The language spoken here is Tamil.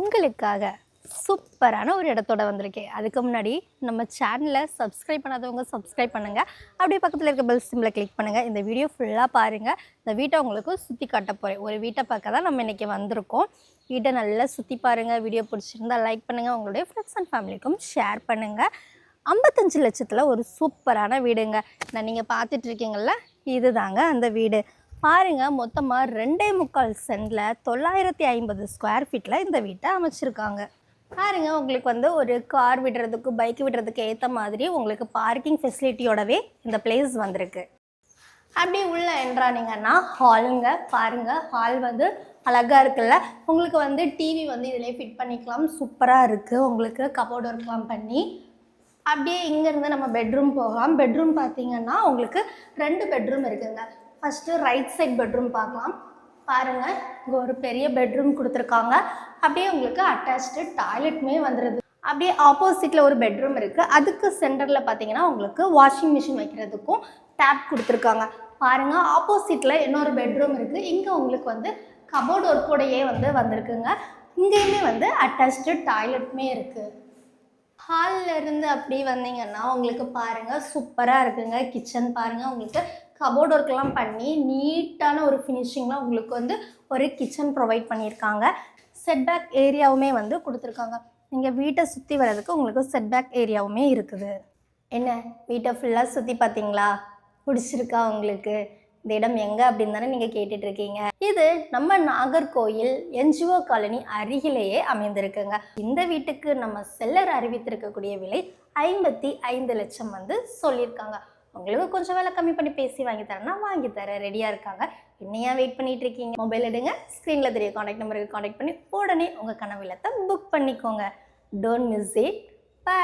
உங்களுக்காக சூப்பரான ஒரு இடத்தோட வந்திருக்கேன். அதுக்கு முன்னாடி நம்ம சேனலை சப்ஸ்கிரைப் பண்ணாதவங்க சப்ஸ்கிரைப் பண்ணுங்கள் அப்படியே பக்கத்தில் இருக்க பெல் சிம்பிளை கிளிக் பண்ணுங்கள் இந்த வீடியோ ஃபுல்லாக பாருங்கள் இந்த வீட்டை உங்களுக்கு சுற்றி காட்ட போகிறேன் ஒரு வீட்டை பார்க்க தான் நம்ம இன்றைக்கி வந்திருக்கோம். வீட்டை நல்லா சுற்றி பாருங்கள் வீடியோ பிடிச்சிருந்தா லைக் பண்ணுங்கள் உங்களுடைய ஃப்ரெண்ட்ஸ் அண்ட் ஃபேமிலிக்கும் ஷேர் பண்ணுங்கள் ஐம்பத்தஞ்சு லட்சத்தில் ஒரு சூப்பரான வீடுங்க. நான் நீங்கள் பார்த்துட்டு இது இதுதாங்க அந்த வீடு. பாருங்க மொத்தமாக ரெண்டே முக்கால் சென்டில் தொள்ளாயிரத்தி ஐம்பது ஸ்கொயர் ஃபீட்டில் இந்த வீட்டை அமைச்சிருக்காங்க. பாருங்க உங்களுக்கு வந்து ஒரு கார் விடுறதுக்கு பைக் விடுறதுக்கு ஏற்ற மாதிரி உங்களுக்கு பார்க்கிங் ஃபெசிலிட்டியோடவே இந்த பிளேஸ் வந்திருக்கு. அப்படியே உள்ளே என்றானீங்கன்னா ஹாலுங்க பாருங்க ஹால் வந்து அழகாக இருக்குல்ல. உங்களுக்கு வந்து டிவி வந்து இதிலே ஃபிட் பண்ணிக்கலாம். சூப்பராக இருக்குது உங்களுக்கு கபோர்ட் ஒர்க்லாம் பண்ணி அப்படியே இங்கேருந்து நம்ம பெட்ரூம் போகலாம். பெட்ரூம் பார்த்தீங்கன்னா உங்களுக்கு ரெண்டு பெட்ரூம் இருக்குதுங்க ஃபஸ்ட்டு ரைட் சைட் பெட்ரூம் பார்க்கலாம். பாருங்கள் இங்கே ஒரு பெரிய பெட்ரூம் கொடுத்துருக்காங்க. அப்படியே உங்களுக்கு அட்டாச்சு டாய்லெட்டுமே வந்துடுது அப்படியே ஆப்போசிட்டில் ஒரு பெட்ரூம் இருக்குது அதுக்கு சென்டரில் பார்த்தீங்கன்னா உங்களுக்கு வாஷிங் மிஷின் வைக்கிறதுக்கும் டேப் கொடுத்துருக்காங்க. பாருங்கள் ஆப்போசிட்டில் இன்னொரு பெட்ரூம் இருக்குது இங்கே உங்களுக்கு வந்து கபோர்ட் ஒர்க்கோடையே வந்து வந்திருக்குங்க. இங்கேயுமே வந்து அட்டாச்சு டாய்லெட்டுமே இருக்குது ஹாலில் இருந்து அப்படி வந்தீங்கன்னா உங்களுக்கு பாருங்கள் சூப்பராக இருக்குங்க. கிச்சன் பாருங்கள் உங்களுக்கு கபோர்ட் ஒர்க்லாம் பண்ணி நீட்டான ஒரு ஃபினிஷிங்லாம் உங்களுக்கு வந்து ஒரு கிச்சன் ப்ரொவைட் பண்ணியிருக்காங்க. செட்பேக் ஏரியாவுமே வந்து கொடுத்துருக்காங்க. நீங்கள் வீட்டை சுற்றி வர்றதுக்கு உங்களுக்கு செட்பேக் ஏரியாவுமே இருக்குது. என்ன? வீட்டை ஃபுல்லாக சுற்றி பார்த்தீங்களா? பிடிச்சிருக்கா உங்களுக்கு? இந்த இடம் எங்கே அப்படின்னு தானே நீங்கள் கேட்டுட்டு இருக்கீங்க இது நம்ம நாகர்கோயில் என்ஜிஓ காலனி அருகிலேயே அமைந்திருக்குங்க. இந்த வீட்டுக்கு நம்ம செல்லர் அறிவித்திருக்கக்கூடிய விலை ஐம்பத்தி ஐந்து லட்சம் வந்து சொல்லியிருக்காங்க. உங்களுக்கு கொஞ்சம் வேலை கம்மி பண்ணி பேசி வாங்கி தரேன்னா வாங்கி தர ரெடியாக இருக்காங்க. என்னையா வெயிட் பண்ணிட்டு இருக்கீங்க? மொபைல் எடுங்க. ஸ்க்ரீனில் தெரிய காண்டாக்ட் நம்பருக்கு காண்டாக்ட் பண்ணி உடனே உங்கள் கனவு இல்லத்தை புக் பண்ணிக்கோங்க. Don't miss it by